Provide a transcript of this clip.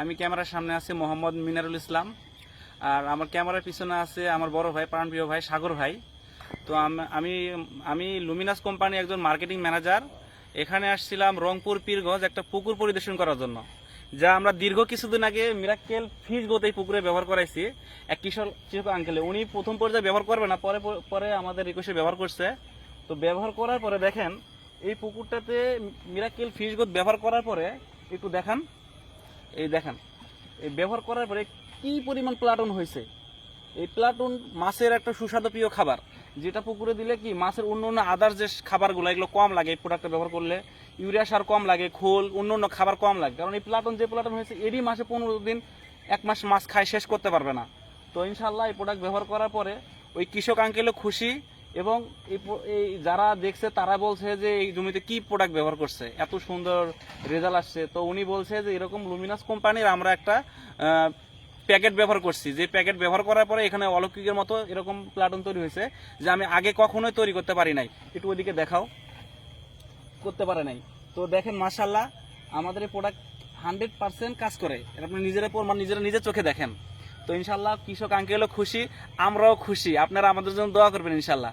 আমি ক্যামেরার সামনে আছি মোহাম্মদ মিনারুল ইসলাম। আর আমার ক্যামেরার পিছনে আছে আমার বড় ভাই, প্রাণপ্রিয় ভাই সাগর ভাই। তো আমি আমি লুমিনাস কোম্পানি একজন মার্কেটিং ম্যানেজার। এখানে আসছিলাম রংপুর পীরগঞ্জ একটা পুকুর পরিদর্শন করার জন্য, যা আমরা দীর্ঘ কিছুদিন আগে মিরাক্কেল ফিশ গোত এই পুকুরে ব্যবহার করাইছি। এক কিশোর কৃষক আঙ্কেলে উনি প্রথম পর্যায়ে ব্যবহার করবে না, পরে পরে আমাদের রিকোয়েস্টে ব্যবহার করছে। তো ব্যবহার করার পরে দেখেন, এই পুকুরটাতে মিরাক্কেল ফিশ গোত ব্যবহার করার পরে একটু দেখান। এই দেখেন। এই ব্যবহার করার পরে কি পরিমাণ প্লাটন হয়েছে? এই প্লাটুন মাছের একটা সুস্বাদু প্রিয় খাবার, যেটা পুকুরে দিলে কি মাছের অন্য অন্য আদার যে খাবারগুলো, এগুলো কম লাগে এই প্রোডাক্টটা ব্যবহার করলে। ইউরিয়া সার কম লাগে, খোল, অন্য অন্য খাবার কম লাগে। কারণ এই প্লাটন যে প্লাটন হয়েছে, এরই মাসে পনেরো দিন এক মাস মাছ খায়, শেষ করতে পারবে না। তো ইনশাল্লাহ এই প্রোডাক্ট ব্যবহার করার পরে ওই কৃষক আঙ্কেলও খুশি এবং এই যারা দেখছে, তারা বলছে যে এই জমিতে কি প্রোডাক্ট ব্যবহার করছে? এত সুন্দর রেজাল্ট আসছে। তো উনি বলছে যে এরকম লুমিনাস কোম্পানির আমরা একটা প্যাকেট ব্যবহার করছি। যে প্যাকেট ব্যবহার করার পরে এখানে অলৌকিকের মতো এরকম প্লাটন তৈরি হয়েছে, যে আমি আগে কখনোই তৈরি করতে পারি নাই। একটু ওইদিকে দেখাও। করতে পারে নাই। তো দেখেন মাশাল্লাহ আমাদের এই প্রোডাক্ট হান্ড্রেড পার্সেন্ট কাজ করে। এটা আপনি নিজেরা প্রমাণ, নিজেরা নিজের চোখে দেখেন। তো ইনশাল্লাহ কৃষক আঙ্কেলও খুশি, আমরাও খুশি। আপনারা আমাদের জন্য দোয়া করবেন ইনশাল্লাহ